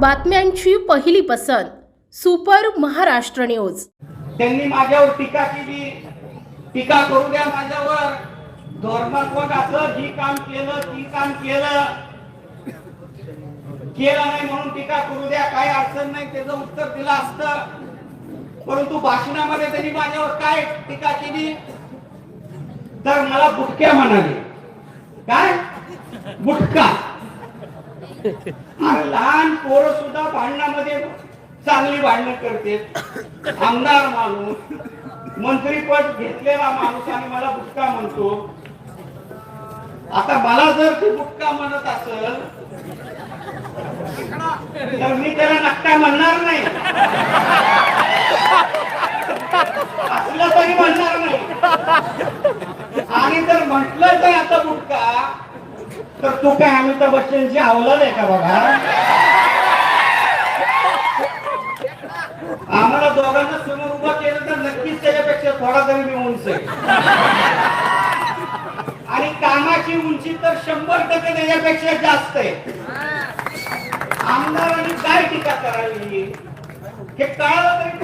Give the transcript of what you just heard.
बातम्यांची पहिली पसंत सुपर महाराष्ट्र न्यूज. त्यांनी माझ्यावर टीका केली. टीका करू द्या माझ्यावर. धोरणात्मक असं जी काम केलं ती काम केलं. केलं नाही म्हणून टीका करू द्या. काही अडचण नाही त्याचं उत्तर दिलं असतं. परंतु भाषणामध्ये त्यांनी माझ्यावर काय टीका केली? तर मला बुटक्या म्हणाले. काय? बुटका लहान पोरं सुद्धा भांडणामध्ये चांगली भांडणं करते. आमदार माणूस. मंत्रीपद घेतलेला माणूस आणि मला बुटका म्हणतो. आता मला जर ती बुटका म्हणत असेल तर मी त्याला नक्का म्हणणार नाही. असलं तरी म्हणणार नाही. आणि जर म्हटलं तर आता बुटका तर तू काय अमिताभ बच्चनची अवलाद आहे का बघा? आम्हाला दोघांना समोर उभा केलं तर नक्कीच त्याच्यापेक्षा थोडा तरी मी उंच आहे. आणि कामाची उंची तर शंभर टक्के त्याच्यापेक्षा जास्त आहे. आमदारांनी काय टीका करावी? हे कळालं तरी